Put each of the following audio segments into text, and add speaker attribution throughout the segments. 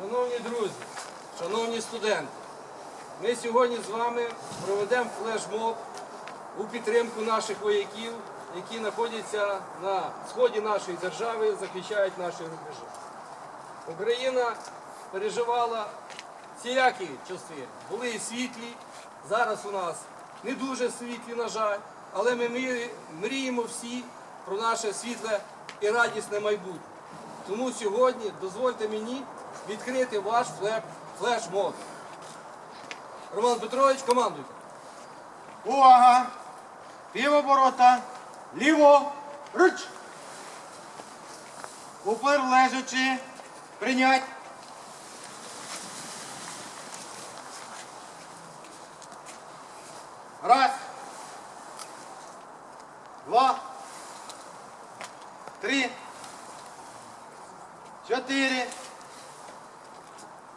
Speaker 1: Шановні друзі, шановні студенти, ми сьогодні з вами проведемо флешмоб у підтримку наших вояків, які знаходяться на сході нашої держави, захищають наші рубежі. Україна переживала всілякі часи. Були і світлі, зараз у нас не дуже світлі, на жаль, але ми мріємо всі про наше світле і радісне майбутнє. Тому сьогодні дозвольте мені відкрити ваш флеш- флешмоб. Роман Петрович, командуйте.
Speaker 2: Увага! Півоборота. Ліво. Руч. Упер лежачи. Прийнять. Раз. Два. Три. Чотири.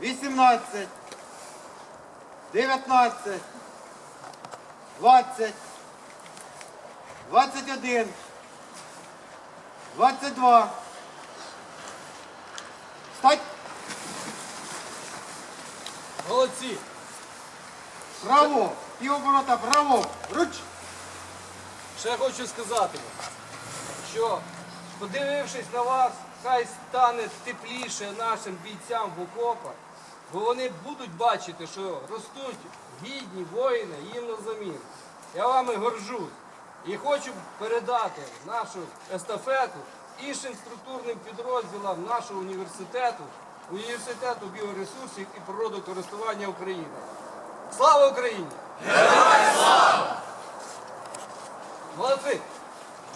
Speaker 2: Вісімнадцять. Дев'ятнадцять. Двадцять. Двадцять один. Двадцять два. Встать.
Speaker 1: Молодці!
Speaker 2: Право. Півоборота право. Руч.
Speaker 1: Ще хочу сказати, вам, що подивившись на вас, хай стане тепліше нашим бійцям в окопах, бо вони будуть бачити, що ростуть гідні воїни їм на замін. Я вами горжусь і хочу передати нашу естафету іншим структурним підрозділам нашого університету, університету біоресурсів і природокористування України. Слава Україні!